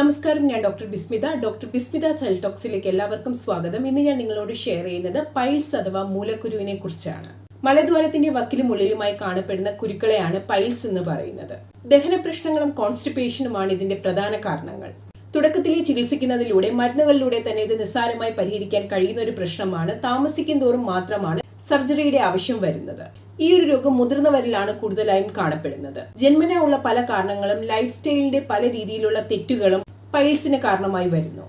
നമസ്കാരം ഞാൻ doctor Bismitha. Doctor Bismitha സെൽടോക്സിലേക്ക് എല്ലാവർക്കും സ്വാഗതം. ഇന്ന് ഞാൻ നിങ്ങളോട് ഷെയർ ചെയ്യുന്നത് പൈൽസ് അഥവാ മൂലക്കുരുവിനെ കുറിച്ചാണ്. മലദ്വാരത്തിന്റെ വക്കിലും ഉള്ളിലുമായി കാണപ്പെടുന്ന കുരുക്കളെയാണ് പൈൽസ് എന്ന് പറയുന്നത്. ദഹന പ്രശ്നങ്ങളും കോൺസ്റ്റിപ്പേഷനുമാണ് ഇതിന്റെ പ്രധാന കാരണങ്ങൾ. തുടക്കത്തിലെ ചികിത്സിക്കുന്നതിലൂടെ മരുന്നുകളിലൂടെ തന്നെ ഇത് നിസ്സാരമായി പരിഹരിക്കാൻ കഴിയുന്ന ഒരു പ്രശ്നമാണ്. താമസിക്കും തോറും മാത്രമാണ് സർജറിയുടെ ആവശ്യം വരുന്നത്. ഈ ഒരു രോഗം മുതിർന്നവരിലാണ് കൂടുതലായും കാണപ്പെടുന്നത്. ജന്മന ഉള്ള പല കാരണങ്ങളും ലൈഫ് സ്റ്റൈലിന്റെ പല രീതിയിലുള്ള തെറ്റുകളും പൈൽസിന് കാരണമായി വരുന്നു.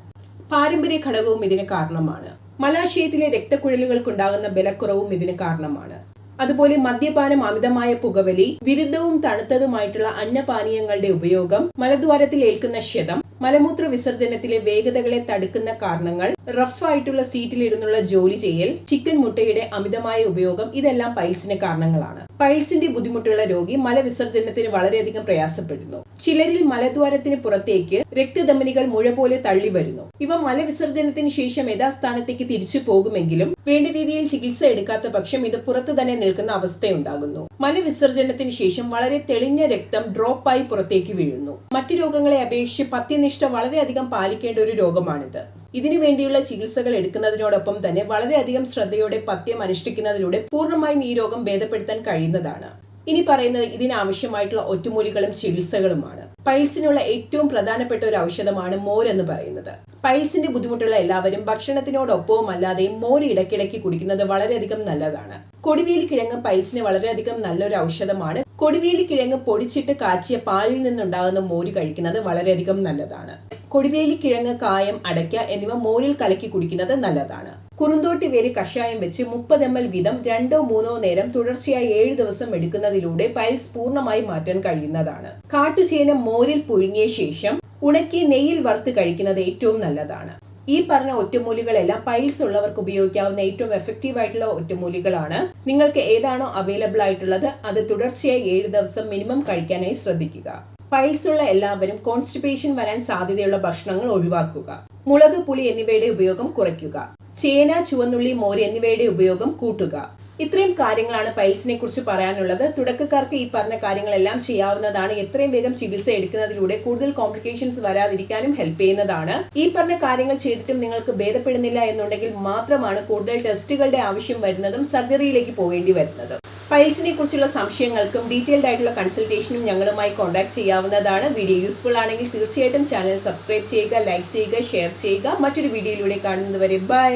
പാരമ്പര്യ ഘടകവും ഇതിന് കാരണമാണ്. മലാശയത്തിലെ രക്തക്കുഴലുകൾക്കുണ്ടാകുന്ന ബലക്കുറവും ഇതിന് കാരണമാണ്. അതുപോലെ മദ്യപാനം അമിതമായ പുകവലി വിരുദ്ധവും തണുത്തതുമായിട്ടുള്ള അന്നപാനീയങ്ങളുടെ ഉപയോഗം മലദ്വാരത്തിൽ ഏൽക്കുന്ന ക്ഷതം മലമൂത്ര വിസർജനത്തിലെ വേഗതകളെ തടുക്കുന്ന കാരണങ്ങൾ റഫ് റഫായിട്ടുള്ള സീറ്റിലിരുന്നുള്ള ജോലി ചെയ്യൽ ചിക്കൻ മുട്ടയുടെ അമിതമായ ഉപയോഗം ഇതെല്ലാം പൈൽസിന് കാരണങ്ങളാണ്. പൈൽസിന്റെ ബുദ്ധിമുട്ടുള്ള രോഗി മലവിസർജനത്തിന് വളരെയധികം പ്രയാസപ്പെടുന്നു. ചിലരിൽ മലദ്വാരത്തിന് പുറത്തേക്ക് രക്തധമനികൾ മുഴ പോലെ തള്ളി വരുന്നു. ഇവ മലവിസർജനത്തിന് ശേഷം യഥാസ്ഥാനത്തേക്ക് തിരിച്ചു പോകുമെങ്കിലും വേണ്ട രീതിയിൽ ചികിത്സ എടുക്കാത്ത പക്ഷം ഇത് പുറത്തു തന്നെ നിൽക്കുന്ന അവസ്ഥയുണ്ടാകുന്നു. മലവിസർജനത്തിന് ശേഷം വളരെ തെളിഞ്ഞ രക്തം ഡ്രോപ്പായി പുറത്തേക്ക് വീഴുന്നു. മറ്റു രോഗങ്ങളെ അപേക്ഷിച്ച് പത്യനിഷ്ഠ വളരെയധികം പാലിക്കേണ്ട ഒരു രോഗമാണിത്. ഇതിനു വേണ്ടിയുള്ള ചികിത്സകൾ എടുക്കുന്നതിനോടൊപ്പം തന്നെ വളരെയധികം ശ്രദ്ധയോടെ പഥ്യം അനുഷ്ഠിക്കുന്നതിലൂടെ പൂർണമായും ഈ രോഗം ഭേദപ്പെടുത്താൻ കഴിയുന്നതാണ്. ഇനി പറയുന്നത് ഇതിനാവശ്യമായിട്ടുള്ള ഒറ്റമൂലികളും ചികിത്സകളുമാണ്. പൈൽസിനുള്ള ഏറ്റവും പ്രധാനപ്പെട്ട ഒരു ഔഷധമാണ് മോര് എന്ന് പറയുന്നത്. പൈൽസിന്റെ ബുദ്ധിമുട്ടുള്ള എല്ലാവരും ഭക്ഷണത്തിനോടൊപ്പവും അല്ലാതെയും മോര് ഇടയ്ക്കിടയ്ക്ക് കുടിക്കുന്നത് വളരെയധികം നല്ലതാണ്. കൊടിവേലി കിഴങ്ങ് പൈൽസിന് വളരെയധികം നല്ലൊരു ഔഷധമാണ് കൊടിവേലി കിഴങ്ങ് പൊടിച്ചിട്ട് കാച്ചിയ പാലിൽ നിന്നുണ്ടാകുന്ന മോര് കഴിക്കുന്നത് വളരെയധികം നല്ലതാണ്. കൊടിവേലി കിഴങ്ങ് കായം അടയ്ക്ക എന്നിവ മോരിൽ കലക്കി കുടിക്കുന്നത് നല്ലതാണ്. കുറുന്തോട്ടി വേര് കഷായം വെച്ച് മുപ്പത് എം എൽ വീതം രണ്ടോ മൂന്നോ നേരം തുടർച്ചയായി ഏഴ് ദിവസം എടുക്കുന്നതിലൂടെ പൈൽസ് പൂർണമായി മാറ്റാൻ കഴിയുന്നതാണ്. കാട്ടുചേന മോരിൽ പുഴുങ്ങിയ ശേഷം ഉണക്കി നെയ്യിൽ വറുത്ത് കഴിക്കുന്നത് ഏറ്റവും നല്ലതാണ്. ഈ പറഞ്ഞ ഒറ്റമൂലികളെല്ലാം പൈൽസ് ഉള്ളവർക്ക് ഉപയോഗിക്കാവുന്ന ഏറ്റവും എഫക്റ്റീവ് ആയിട്ടുള്ള ഒറ്റമൂലികളാണ്. നിങ്ങൾക്ക് ഏതാണോ അവൈലബിൾ ആയിട്ടുള്ളത് അത് തുടർച്ചയായി ഏഴ് ദിവസം മിനിമം കഴിക്കാനായി ശ്രദ്ധിക്കുക. പൈൽസ് ഉള്ള എല്ലാവരും കോൺസ്റ്റിപ്പേഷൻ വരാൻ സാധ്യതയുള്ള ഭക്ഷണങ്ങൾ ഒഴിവാക്കുക. മുളക് പുളി എന്നിവയുടെ ഉപയോഗം കുറയ്ക്കുക. ചേന ചുവന്നുള്ളി മോര് എന്നിവയുടെ ഉപയോഗം കൂട്ടുക. ഇത്രയും കാര്യങ്ങളാണ് പൈൽസിനെ കുറിച്ച് പറയാനുള്ളത്. തുടക്കക്കാർക്ക് ഈ പറഞ്ഞ കാര്യങ്ങളെല്ലാം ചെയ്യാവുന്നതാണ്. എത്രയും വേഗം ചികിത്സ എടുക്കുന്നതിലൂടെ കൂടുതൽ കോംപ്ലിക്കേഷൻസ് വരാതിരിക്കാനും ഹെൽപ്പ് ചെയ്യുന്നതാണ്. ഈ പറഞ്ഞ കാര്യങ്ങൾ ചെയ്തിട്ടും നിങ്ങൾക്ക് ഭേദപ്പെടുന്നില്ല എന്നുണ്ടെങ്കിൽ മാത്രമാണ് കൂടുതൽ ടെസ്റ്റുകളുടെ ആവശ്യം വരുന്നതും സർജറിയിലേക്ക് പോകേണ്ടി വരുന്നത്. പൈൽസിനെ കുറിച്ചുള്ള സംശയങ്ങൾക്കും ഡീറ്റെയിൽഡ് ആയിട്ടുള്ള കൺസൾട്ടേഷനും ഞങ്ങളുമായി കോൺടാക്ട് ചെയ്യാവുന്നതാണ്. വീഡിയോ യൂസ്ഫുൾ ആണെങ്കിൽ തീർച്ചയായിട്ടും ചാനൽ സബ്സ്ക്രൈബ് ചെയ്യുക ലൈക്ക് ചെയ്യുക ഷെയർ ചെയ്യുക. മറ്റൊരു വീഡിയോയിലൂടെ കാണുന്നതുവരെ ബൈ